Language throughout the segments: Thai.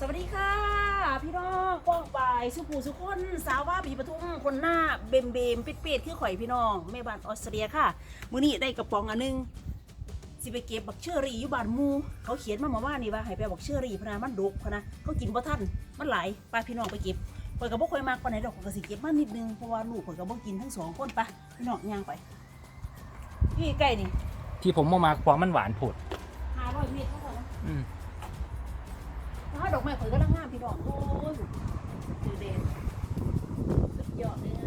สวัสดีค่ะ พี่น้องกว้างปายสุภูสุคนสาวว่าปีปทุมคนหน้าเบมเบมเปิดเปิดคือข่อยพี่น้องแม่บ้านออสเตรียค่ะมื้อนี้ได้กระป๋องอันหนึงสิไปเก็บบักเชอรี่อยู่บ้านมูเขาเขียนมามาว่านี่ว่าให้ไปบักเชอรี่พนะมันดกพนะเขากินบ่ทันมันหลายไปพี่น้องไปเก็บข่อยก็บ่ค่อยมากปานไหนดอกข่อยก็สิเก็บมานิดนึงเพราะว่าลูกข่อยก็บ่กินทั้งสองคนปะพี่น้องย่างไปพี่ใกล้นี่ที่ผมเอามาเพราะมันหวานผด อกไม้ข่อยก็ลังงามพี่น้องโอ้ยคือเด่นสุดยอดเลยนะ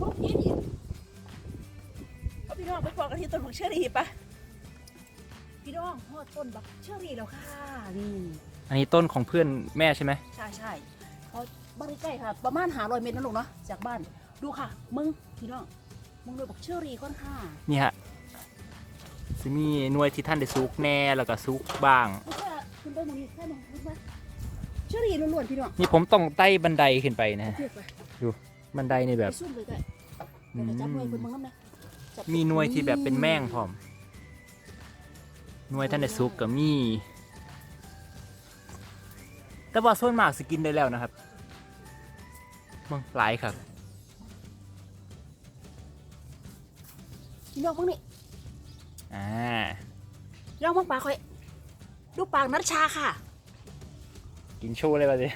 พวกนี้นี่เอาพี่น้องไปปอกกันที่ต้นบักเชอรี่ปะพี่น้องพอดต้นบักเชอรี่แล้วค่ะนี่อันนี้ต้นของเพื่อนแม่ใช่ไหมใช่ใช่เพราะบ้านใกล้ๆค่ะ ประมาณหาร้อยเมตรนะลูกเนาะจากบ้านดูค่ะ มึงพี่น้องมึงดูบักเชอรี่ค่อนข้างนี่ฮะจะมีหน่วยที่ท่านได้ซุกแน่แล้วก็ซุกบ้าง ไม่ใช่ คุณไปมองนี่แค่มองรู้ไหมเชอรี่ล้วนๆพี่น้องนี่ผมต้องไต่บันไดขึ้นไปนะฮะเทียบไปบันไดนี่แบบไปซุ่มเลยได้อืเดี๋ยวจับหน่วยมคุณมึงน้ำนะจับมีหน่วยที่แบบเป็นแม่งพร้อมหน่วยท่านได้ซุกกับมี แต่ว่าส่วนมากสกินได้แล้วนะครับมึงหลายครับพี่น้องมึงนี่อ่าพี่น้องมึงปากคอย ดูปากนัชชาค่ะกินโชว์เลยว่ะสิ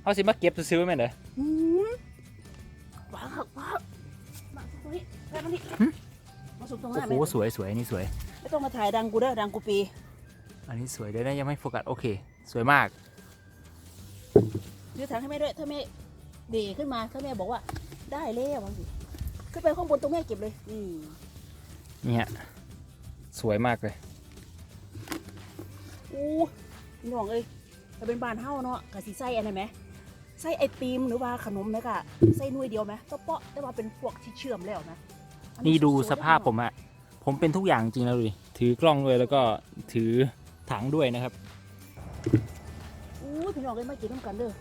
เขาสิมาเก็บซื้อๆไหมเด้ออืมหวานหักหวานมาตรงนี้แค่นี้หึมาสุกตรงหโอ้น้าโหแม่สวยสวยอันนี่สวย ไม่ต้องมาถ่ายดังกูเด้อดังกูปี อันนี้สวยเดี๋ยวนะยังไม่โฟกัสโอเค สวยมาก ยืดถังให้แม่ด้วย ถ้าแม่เดขึ้นมา ถ้าแม่บอกว่า ได้แล้ววังสิขึ้นไปข้างบนตรงแม่เก็บเลย นี่นี่ฮะสวยมากเลย อู้พี่น้องเอ้ยถ้าเป็นบ้านเฮาเนาะกะสิใส่อันไหนไหมใส่ไอติมหรือว่าขนมนะกะใส่หน่วยเดียวไหมก็เปาะแต่ว่าเป็นพวกที่เชื่อมแล้วนะอันี่ดูวยๆสภาพนะผมอะผมเป็นทุกอย่างจริงแล้วดูดิถือกล้องด้วยแล้วก็ถือถังด้วยนะครับอู้พี่น้องเอ้ยมากินน้ำกันเด้อ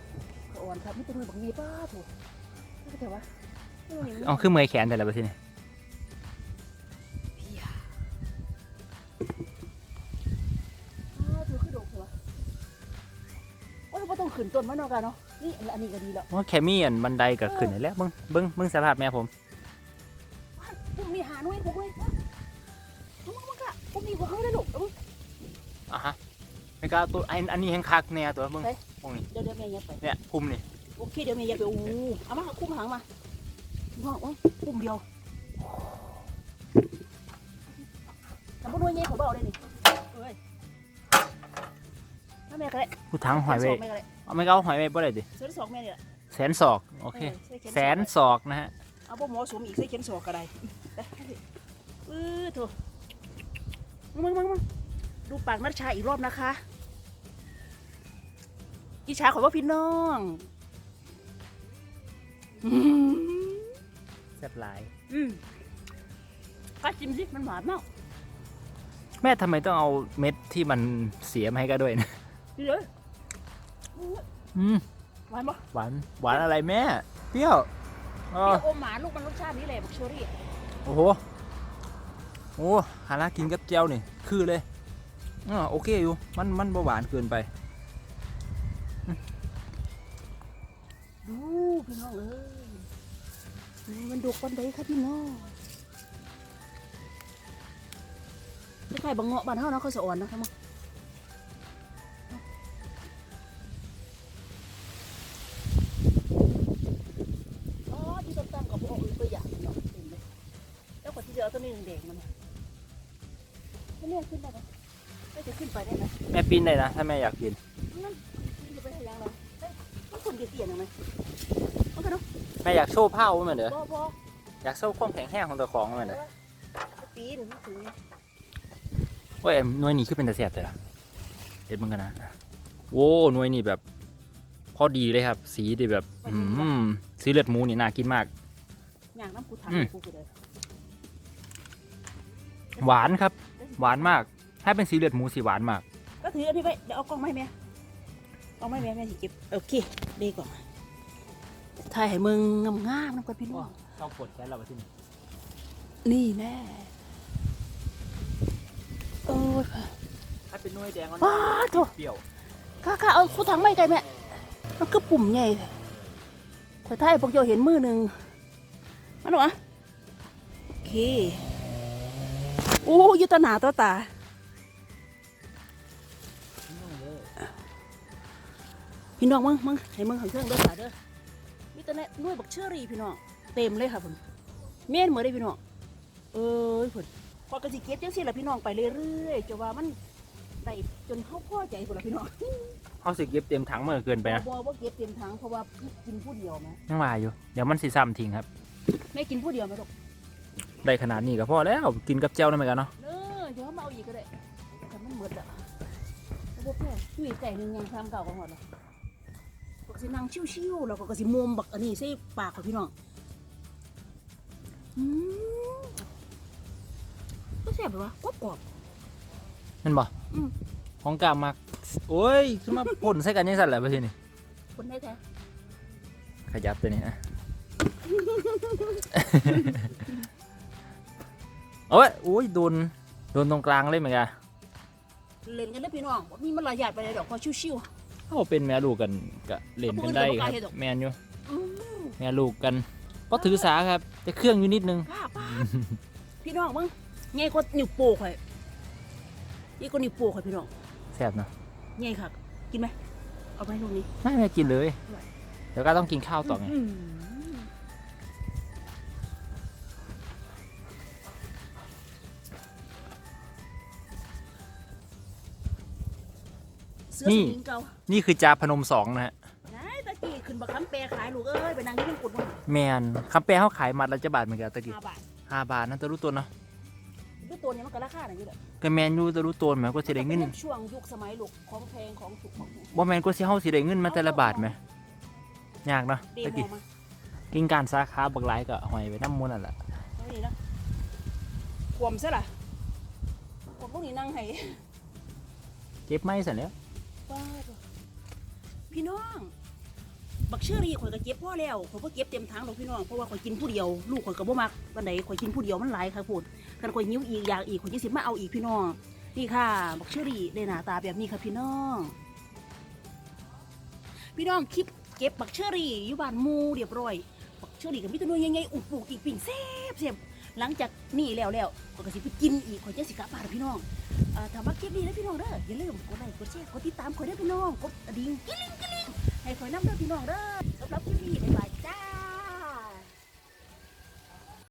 ขออ่อนครับนี่เป็นมือบักมีป้าถูกนี่ก็แต่ว่านี่มันเอาขึ้นมือแขนแต่ละประเทศนี่พี่ ขึ้นต้นมันเนาะกันเนาะนี่อันนี้ก็ดีแล้วว่าแคมี่อันบันไดก็ขึ้นได้แล้วเบิ้งเบิ้งเบิ้งสภาพแม่ผมพวกมีหาหน่วยพวกเว้ยมึงมึงกะพวกมีพวกเขาได้ลูกเอามึงอะฮะไม่กล้าตัวอันอันนี้แห้งคักเนี่ยตัวเบิ้งไปพวกนี้เดี๋ยวเดี๋ยวแม่ยัดไปเนี่ยพุ่มนี่โอเคเดี๋ยวแม่ยัดไปอู้เอามาคุ้มหางมาน้องโอ้ยคุ้มเดียวแต่พวกหน่วยใหญ่ของเบาเลยนี่เอ้ยถ้าแม่ก็ได้ผู้ถังหอยไว้แม่ก็ได้ เอาไม่กล้าเอาหอยไว้บ่ได้ดิเส้นสองแม่นี่แหละแสนศอกโอเคใส่เข็มแสนศอกนะฮะเอาพวกหมอสวมอีกใส่เข็มสองก็ได้ไปเออโถมึงมึงมึงดูปากนัชชาอีกรอบนะคะอีชาขอว่าพี่น้องอืมแซ่บหลาย อืมก็จิ้มสิมันหวานมาก แม่ทำไมต้องเอาเม็ดที่มันเสียมาให้กันด้วยนะดีเลยอู้ อืมหวานปะหวานหวานอะไรแม่ เปรี้ยวอ๋อเปรี้ยวอมหวานลูกมันรสชาตินี้แหละบักเชอรี่โอ้โหโอ้หาละกินกับเจียวนี่ คือเลยอ่าโอเคอยู่ มันมันบ่หวานเกินไป ดูพี่น้องเอ้ยนี่มันดกปันใดครับพี่น้องคล้ายๆบางเงาะบ้านเฮาเนาะเขาสะอ่อนนะครับมั้ง นนี้แดงๆมันเนี่ยไม่เลี่ยขึ้นได้ไหมไม่จะขึ้นไปได้ไหมแม่ปีนได้นะ ถ้าแม่อยากกินนั่นขึ้นไปทางยังเราเฮ้ยมันคนเกี่ยงๆยังไงมันก็เนาะแม่อยากโชว์เผ้าไหมเด้อพอพออยากโชว์ความแข็งแรงของตัวของไหมเด้อปีนไม่ถึงโอ้ยหน่วยนี้คือเป็นตะเสียบแต่ละเด็ดมึงกันนะโอ้หน่วยนี้แบบพอดีเลยครับ สีดีแบบ อืมสีเลือดหมูนี่น่ากินมากอย่างน้ำกูทานอืมกูไปเลย หวานครับ หวานมาก ถ้าเป็นสีเลือดหมูสีหวานมาก ก็ถืออันนี้ไว้เดี๋ยวเอากล้องมาให้แม่กล้องมาให้แม่แม่สิเก็บโอเคดีกว่าถ่ายให้มึงงามๆน้ำกันพี่น้องต้องกดแค่เราไปที่นี่นี่แน่โอ้ยถ้าเป็นเป็นหน่วยแดงว้าโถเปรี้ยวข้าข้าเอาคู่ถังไม่ไกลแม่มันคือปุ่มใหญ่ข่อยท้ายพวกเจ้าเห็นมือหนึ่งมาหนูอะโอเคโอ้อยุตหนาตัวตาพี่น้องมึงมึงให้มึงหันเครื่องเด้อสาเด้อมีแต่แน่นุ่ยบักเชอรี่พี่น้องเต็มเลยค่ะผมเมียนเหมือนได้พี่น้องเอ้ยผมพอกระสิเก็บจังสิล่ะพี่น้องไปเรื่อยๆจะว่ามันได้จนเข้าพ่อใจพุ่นละพี่น้องเขาสิเก็บเต็มถังเมื่อเกินไปนะบอว่าเก็บเต็มถังเพราะว่ากินผู้เดียวไหมยังว่าอยู่เดี๋ยวมันสิซ้ำทิ้งครับแม่กินผู้เดียวไหมลูก ได้ขนาดนี้ก็พอแล้วกินกับเจ้าได้ไหมกันเนาะเออเดี๋ยวมาเอาอีกก็ได้แต่มันหมดอะแล้วพวกแม่อยู่อีกไก่หนึ่งยังทำเก่ากันหมดเลยก็สินั่งชิวๆแล้วก็ก็สิมุมบักอันนี้ใส่ปากของพี่น้องอืมก็แซ่บเลยวะกรอบกรอบนั่นบ่อืมของกลางมากโอ้ยขึ้นมาพ่นใส่กันยังสั่นแหละไปทีนี่ๆคนได้แท้ขยับตัวนี้อะ โอ้ยโอ้ยโดนโดนตรงกลางเลยเหมือนกันเล่นกันได้อพี่น้องบ่มีมันระยะไปเลยดอกพอชิวเขาเป็นแม่ลูกกันก็เล่นกันได้ครับแมนอยู่ๆอืมแม่ลูกกันก็ถือสาครับแต่เครื่องอยู่นิดนึง ป้าป้าดพี่น้องมึงไงก็นิ้วโป้ข่อยนี่ก็นิ้วโป้ข่อยพี่น้องแซ่บเนาะไงค่ะกินไหมเอาไปให้ลูกนี้ ไม่ไม่กินเลยอร่อยเดี๋ยวก็ต้องกินข้าวต่อไง อืม เสื้อสมิงเก่านี่คือจาพนมสองนะฮะไหนตะกี้ขึ้นบักคำแปรขายลูกเอ้ยไปนั่งที่นั่งกุดมันแมนคำแปลเขาขายมัดละจะบาทเหมือนกันตะกี้ห้าบาทห้าบาทนะจะรู้ตัวเนาะด้วยตัวนี้มันก็ราคาหน่อยนี่แหละก็แมนอยู่จะรู้ตัวไหมก็สิได้เงินมัป็ช่วงยุคสมัยลูกของแพงของถูกของแพงบ่แมนก็สิเฮาสิได้เงินมาแต่ละบาทไหมยากเนาะเดตะมกี้อมากินการสาขาบักหลายก็หอยไปน้ำมูนนั่นแหละเอานี่นะขวมซะล่ะขวมพวกนี้นั่งให้เก็บไม้เสร็จแล้ว ป้าพี่น้อง บักเชอรี่ข่อยก็เก็บพ่อแล้วข่อยก็เก็บเต็มถังดอกพี่น้อง เพราะว่าข่อยกินผู้เดียว ลูกข่อยก็บ่มักวันใดข่อยกินผู้เดียวมันหลายค่ะพูดกันข่อยหิวอีกอยากอีกข่อยจะสิมาเอาอีกพี่น้อง นี่ค่ะ บักเชอรี่ได้หน้าตาแบบนี้ค่ะพี่น้อง พี่น้องคลิปเก็บบักเชอรี่อยู่บ้านมูเรียบร้อย บักเชอรี่กับมีแตัวน้อยใหญ่ๆอุบปูกอีกปิ่งแซ่บแซ่บ หลังจากนี่แล้วแล้วขอยก็สิไปกินอีกขอยจะสิกลับบ้านพี่น้องอ่าถ้ามาคลิปนี้นะพี่น้องเด้ออย่าลืมกดไลค์กดแชร์กดติดตามขอยเด้อพี่น้องกดกระดิ่งกิ๊งกิ๊งกิ๊งให้ขอยนำเด้อพี่น้องเด้อสำหรับคลิปนี้บ๊ายบาย